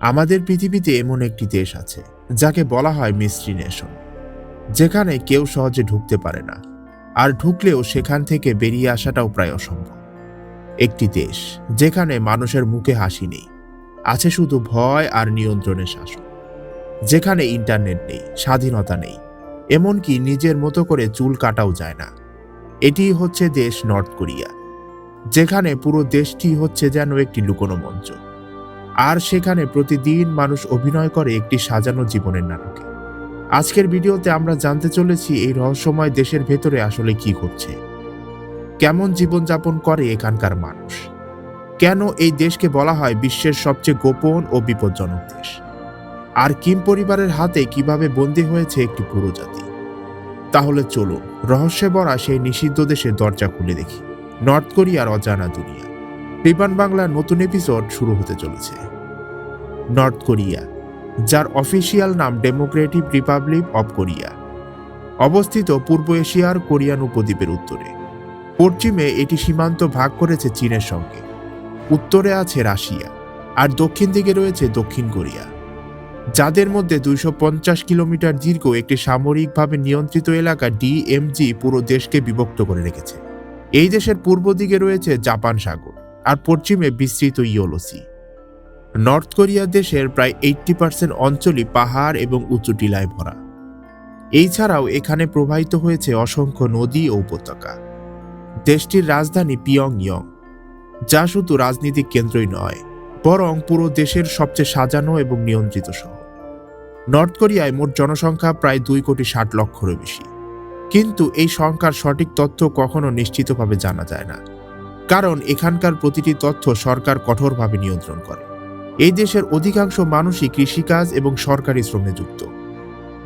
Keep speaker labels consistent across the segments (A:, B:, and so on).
A: আমাদের পৃথিবীতে এমন একটি দেশ আছে, যাকে বলা হয় মিস্ট্রি নেশন, যেখানে কেউ সহজে ঢুকতে পারে না, আর ঢুকলেও সেখান থেকে বেরিয়ে আসাটাও প্রায় অসম্ভব। একটি দেশ, যেখানে মানুষের মুখে হাসি নেই, আছে শুধু ভয় আর নিয়ন্ত্রণের শাসন, যেখানে ইন্টারনেট নেই, স্বাধীনতা নেই, এমনকি নিজের মতো করে চুল কাটাও যায় না। এটি হচ্ছে দেশ নর্থ কোরিয়া, যেখানে পুরো দেশটি হচ্ছে যেন একটি লুকোনো মঞ্চ। আর সেখানে প্রতিদিন মানুষ অভিনয় করে একটি সাজানো জীবনের নাটকে। আজকের ভিডিওতে আমরা জানতে চলেছি এই রহস্যময় দেশের ভেতরে আসলে কি ঘটছে। কেমন জীবনযাপন করে এখানকার মানুষ? কেন এই দেশকে বলা হয় বিশ্বের সবচেয়ে গোপন ও বিপজ্জনক দেশ? আর কিম পরিবারের হাতে কীভাবে বন্দী হয়েছে একটি পুরো জাতি? তাহলে চলুন রহস্যে ভরা সেই নিষিদ্ধ দেশের দরজা খুলে দেখি। নর্থ কোরিয়ার অজানা দুনিয়া। বিমান বাংলার নতুন এপিসোড শুরু হতে চলেছে। নর্থ কোরিয়া, যার অফিসিয়াল নাম ডেমোক্রেটিক রিপাবলিক অব কোরিয়া। অবস্থিত পূর্ব এশিয়ার কোরিয়ান উপদ্বীপের উত্তরে। পশ্চিমে এটি সীমান্ত ভাগ করেছে চীনের সঙ্গে। উত্তরে আছে রাশিয়া, আর দক্ষিণ দিকে রয়েছে দক্ষিণ কোরিয়া, যাদের মধ্যে দুইশো পঞ্চাশ কিলোমিটার দীর্ঘ একটি সামরিকভাবে নিয়ন্ত্রিত এলাকা ডিএমজি পুরো দেশকে বিভক্ত করে রেখেছে। এই দেশের পূর্ব দিকে রয়েছে জাপান সাগর, আর পশ্চিমে বিস্তৃত ইয়োলোসি। নর্থ কোরিয়া দেশের প্রায় এইট্টি পার্সেন্ট অঞ্চলই পাহাড় এবং উঁচু টিলায় ভরা। এই ছাড়াও এখানে প্রবাহিত হয়েছে অসংখ্য নদী ও উপত্যকা। দেশটির রাজধানী পিয়ং ইয়ং যা শুধু রাজনীতিক কেন্দ্রই নয়, বরং পুরো দেশের সবচেয়ে সাজানো এবং নিয়ন্ত্রিত শহর। নর্থ কোরিয়ায় মোট জনসংখ্যা প্রায় দুই কোটি ষাট লক্ষেরও বেশি। কিন্তু এই সংখ্যার সঠিক তথ্য কখনো নিশ্চিতভাবে জানা যায় না, কারণ এখানকার প্রতিটি তথ্য সরকার কঠোরভাবে নিয়ন্ত্রণ করে। এই দেশের অধিকাংশ মানুষই কৃষিকাজ এবং সরকারি শ্রমে যুক্ত।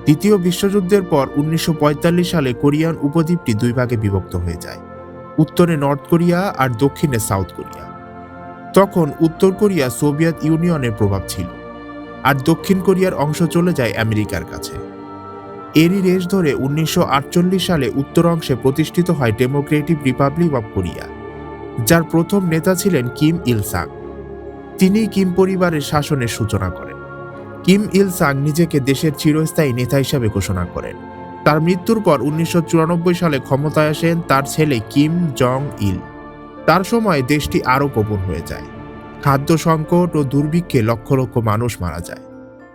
A: দ্বিতীয় বিশ্বযুদ্ধের পর উনিশশো পঁয়তাল্লিশ সালে কোরিয়ান উপদ্বীপটি দুই ভাগে বিভক্ত হয়ে যায়, উত্তরে নর্থ কোরিয়া আর দক্ষিণে সাউথ কোরিয়া। তখন উত্তর কোরিয়া সোভিয়েত ইউনিয়নের প্রভাব ছিল, আর দক্ষিণ কোরিয়ার অংশ চলে যায় আমেরিকার কাছে। এরই রেশ ধরে উনিশশো আটচল্লিশ সালে উত্তর অংশে প্রতিষ্ঠিত হয় ডেমোক্রেটিক রিপাবলিক অব কোরিয়া, যার প্রথম নেতা ছিলেন কিম ইল সাং তিনি কিম পরিবারের শাসনের সূচনা করেন। কিম ইল সাং নিজেকে দেশের চিরস্থায়ী নেতা হিসাবে ঘোষণা করেন। তার মৃত্যুর পর উনিশশো চুরানব্বই সালে ক্ষমতায় আসেন তার ছেলে কিম জং ইল। তার সময় দেশটি আরও গোপন হয়ে যায়। খাদ্য সংকট ও দুর্ভিক্ষে লক্ষ লক্ষ মানুষ মারা যায়।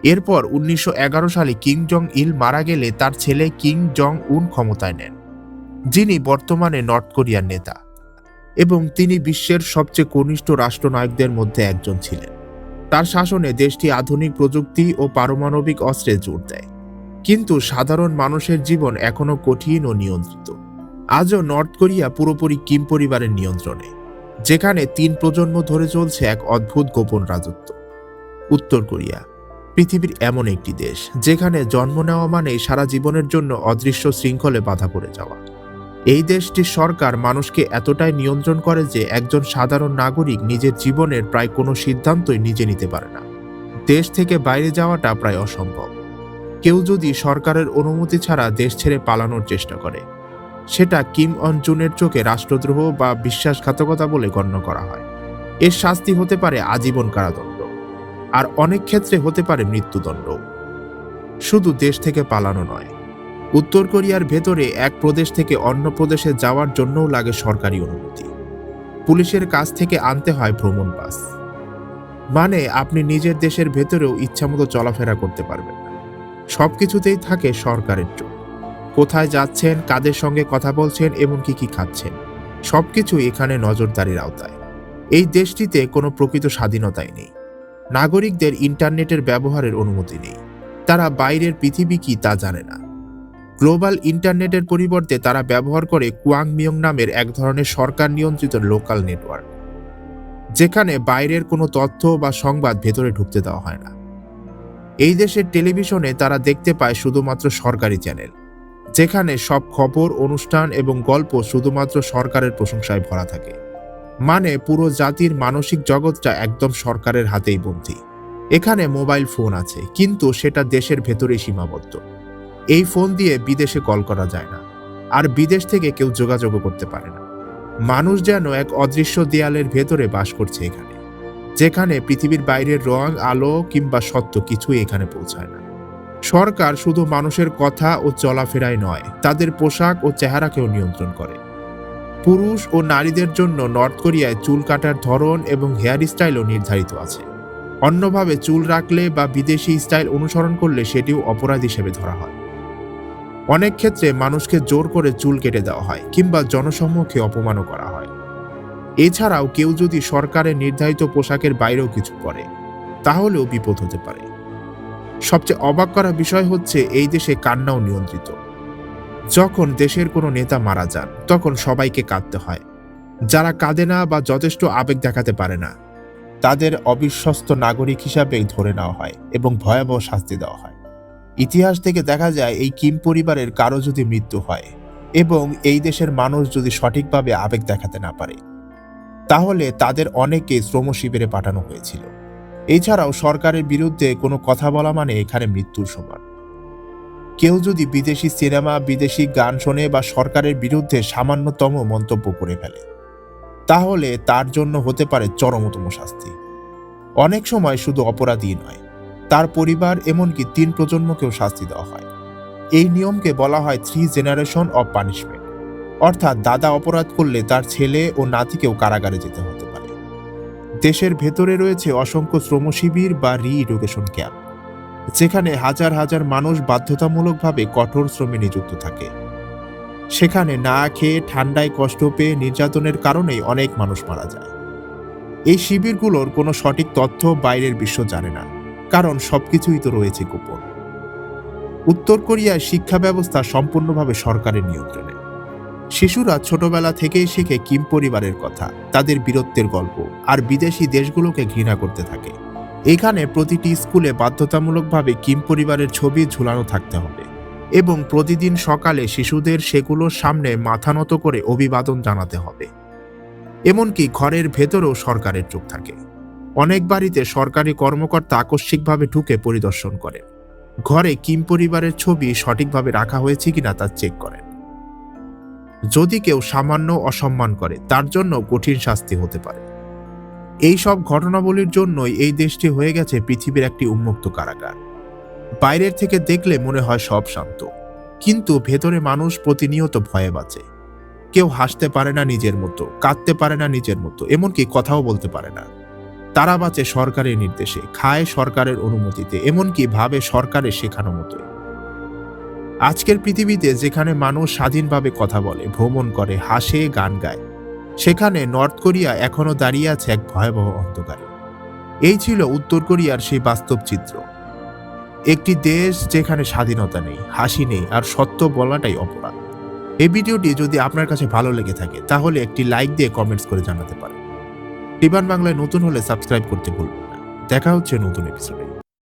A: এরপর উনিশশো এগারো সালে কিং জং ইল মারা গেলে তার ছেলে কিং জং উন ক্ষমতায় নেন, যিনি বর্তমানে নর্থ কোরিয়ার নেতা। এবং তিনি বিশ্বের সবচেয়ে কনিষ্ঠ রাষ্ট্রনায়কদের মধ্যে একজন ছিলেন। তার শাসনে দেশটি আধুনিক প্রযুক্তি ও পারমাণবিক অস্ত্রে জোর দেয়। কিন্তু সাধারণ মানুষের জীবন এখনও কঠিন ও নিয়ন্ত্রিত। আজও নর্থ কোরিয়া পুরোপুরি কিম পরিবারের নিয়ন্ত্রণে, যেখানে তিন প্রজন্ম ধরে চলছে এক অদ্ভুত গোপন রাজত্ব। উত্তর কোরিয়া, পৃথিবীর এমন একটি দেশ, যেখানে জন্ম নেওয়া মানে সারা জীবনের জন্য অদৃশ্য শৃঙ্খলে বাধা পড়ে যাওয়া। এই দেশটির সরকার মানুষকে এতটাই নিয়ন্ত্রণ করে যে একজন সাধারণ নাগরিক নিজের জীবনের প্রায় কোনো সিদ্ধান্তই নিজে নিতে পারে না। দেশ থেকে বাইরে যাওয়াটা প্রায় অসম্ভব। কেউ যদি সরকারের অনুমতি ছাড়া দেশ ছেড়ে পালানোর চেষ্টা করে, সেটা কিম অন চোখে রাষ্ট্রদ্রোহ বা বিশ্বাসঘাতকতা বলে গণ্য করা হয়। এর শাস্তি হতে পারে আজীবন কারাদণ্ড, আর অনেক ক্ষেত্রে হতে পারে মৃত্যুদণ্ড। শুধু দেশ থেকে পালানো নয় উত্তর কোরিয়ার ভেতরে এক প্রদেশ থেকে অন্য প্রদেশে যাওয়ার জন্যও লাগে সরকারি অনুমতি। পুলিশের কাছ থেকে আনতে হয় ভ্রমণ পাস। মানে আপনি নিজের দেশের ভেতরেও ইচ্ছামতো চলাফেরা করতে পারবেন না। সবকিছুতেই থাকে সরকারের চোখ। কোথায় যাচ্ছেন, কাদের সঙ্গে কথা বলছেন, এমনকি কি খাচ্ছেন, সবকিছু এখানে নজরদারির আওতায়। এই দেশটিতে কোনো প্রকৃত স্বাধীনতাই নেই। নাগরিকদের ইন্টারনেটের ব্যবহারের অনুমতি নেই। তারা বাইরের পৃথিবী কি তা জানে না। গ্লোবাল ইন্টারনেটের পরিবর্তে তারা ব্যবহার করে কুয়াং মিয়ং নামের এক ধরনের সরকার নিয়ন্ত্রিত লোকাল নেটওয়ার্ক, যেখানে বাইরের কোনো তথ্য বা সংবাদ ভেতরে ঢুকতে দেওয়া হয় না। এই দেশের টেলিভিশনে তারা দেখতে পায় শুধুমাত্র সরকারি চ্যানেল, যেখানে সব খবর, অনুষ্ঠান এবং গল্প শুধুমাত্র সরকারের প্রশংসায় ভরা থাকে। মানে পুরো জাতির মানসিক জগৎটা একদম সরকারের হাতেই বন্দী। এখানে মোবাইল ফোন আছে, কিন্তু সেটা দেশের ভেতরে সীমাবদ্ধ। এই ফোন দিয়ে বিদেশে কল করা যায় না। আর বিদেশ থেকে কেউ যোগাযোগও করতে পারে না। মানুষ যেন এক অদৃশ্য দেয়ালের ভেতরে বাস করছে এখানে, যেখানে পৃথিবীর বাইরের রং, আলো কিংবা সত্য কিছুই এখানে পৌঁছায় না। সরকার শুধু মানুষের কথা ও চলাফেরায় নয়, তাদের পোশাক ও চেহারাকেও নিয়ন্ত্রণ করে। পুরুষ ও নারীদের জন্য নর্থ কোরিয়ায় চুল কাটার ধরন এবং হেয়ার স্টাইলও নির্ধারিত আছে। অন্যভাবে চুল রাখলে বা বিদেশি স্টাইল অনুসরণ করলে সেটিও অপরাধ হিসেবে ধরা হয়। অনেক ক্ষেত্রে মানুষকে জোর করে চুল কেটে দেওয়া হয় কিংবা জনসম্মুখে অপমানও করা হয়। এছাড়াও কেউ যদি সরকারের নির্ধারিত পোশাকের বাইরেও কিছু পরে, তাহলেও বিপদ হতে পারে। সবচেয়ে অবাক করা বিষয় হচ্ছে এই দেশে কান্নাও নিয়ন্ত্রিত। যখন দেশের কোনো নেতা মারা যান, তখন সবাইকে কাঁদতে হয়। যারা কাঁদে না বা যথেষ্ট আবেগ দেখাতে পারে না, তাদের অবিশ্বস্ত নাগরিক হিসাবে ধরে নেওয়া হয় এবং ভয়াবহ শাস্তি দেওয়া হয়। ইতিহাস থেকে দেখা যায় এই কিম পরিবারের কারও যদি মৃত্যু হয় এবং এই দেশের মানুষ যদি সঠিকভাবে আবেগ দেখাতে না পারে, তাহলে তাদের অনেকে শ্রম শিবিরে পাঠানো হয়েছিল। এছাড়াও সরকারের বিরুদ্ধে কোনো কথা বলা মানে এখানে মৃত্যুর সমান। কেউ যদি বিদেশি সিনেমা, বিদেশি গান শোনে বা সরকারের বিরুদ্ধে সামান্যতম মন্তব্য করে ফেলে, তাহলে তার জন্য হতে পারে চরমতম শাস্তি। অনেক সময় শুধু অপরাধী নয় তার পরিবার এমনকি তিন প্রজন্মকেও শাস্তি দেওয়া হয়। এই নিয়মকে বলা হয় থ্রি জেনারেশন অব পানিশমেন্ট অর্থাৎ দাদা অপরাধ করলে তার ছেলে ও নাতিকেও কারাগারে যেতে হতে পারে। দেশের ভেতরে রয়েছে অসংখ্য শ্রম শিবির বা রি এডুকেশন ক্যাম্প যেখানে হাজার হাজার মানুষ বাধ্যতামূলকভাবে কঠোর শ্রমে নিযুক্ত থাকে। সেখানে না খেয়ে, ঠান্ডায় কষ্ট পেয়ে নির্যাতনের কারণেই অনেক মানুষ মারা যায়। এই শিবিরগুলোর কোনো সঠিক তথ্য বাইরের বিশ্ব জানে না। কারণ সবকিছুই তো রয়েছে গোপন। উত্তর কোরিয়ার শিক্ষা ব্যবস্থা সম্পূর্ণভাবে সরকারের নিয়ন্ত্রণে। শিশুরা ছোটবেলা থেকেই শিখে কিম পরিবারের কথা, তাদের বীরত্বের গল্প, আর বিদেশি দেশগুলোকে ঘৃণা করতে থাকে। এখানে প্রতিটি স্কুলে বাধ্যতামূলকভাবে কিম পরিবারের ছবি ঝুলানো থাকতে হবে এবং প্রতিদিন সকালে শিশুদের সেগুলোর সামনে মাথা নত করে অভিবাদন জানাতে হবে। এমনকি ঘরের ভেতরেও সরকারের চোখ থাকে। অনেক বাড়িতে সরকারি কর্মকর্তা আকস্মিকভাবে ঢুকে পরিদর্শন করেন। ঘরে কিম পরিবারের ছবি সঠিকভাবে রাখা হয়েছে কিনা তা চেক করেন। যদি কেউ সামান্য অসম্মান করে, তার জন্য কঠিন শাস্তি হতে পারে। এই সব ঘটনাবলীর জন্যই এই দেশটি হয়ে গেছে পৃথিবীর একটি উন্মুক্ত কারাগার। বাইরের থেকে দেখলে মনে হয় সব শান্ত। কিন্তু ভেতরে মানুষ প্রতিনিয়ত ভয়ে বাঁচে। কেউ হাসতে পারে না নিজের মতো, কাঁদতে পারে না নিজের মতো, এমনকি কথাও বলতে পারে না। তারা বাঁচে সরকারের নির্দেশে, খায় সরকারের অনুমতিতে, এমনকি ভাবে সরকারের শেখানো মতোই আজকের পৃথিবীতে যেখানে মানুষ স্বাধীনভাবে কথা বলে, ভ্রমণ করে, হাসে, গান গায়, সেখানে নর্থ কোরিয়া এখনও দাঁড়িয়ে আছে এক ভয়াবহ অন্ধকারে। এই ছিল উত্তর কোরিয়ার সেই বাস্তব চিত্র। একটি দেশ যেখানে স্বাধীনতা নেই, হাসি নেই, আর সত্য বলাটাই অপরাধ। এই ভিডিওটি যদি আপনার কাছে ভালো লেগে থাকে, তাহলে একটি লাইক দিয়ে কমেন্টস করে জানাতে পারেন। টিবান বাংলায় নতুন হলে সাবস্ক্রাইব করতে ভুলবেন না। দেখা হচ্ছে নতুন এপিসোডে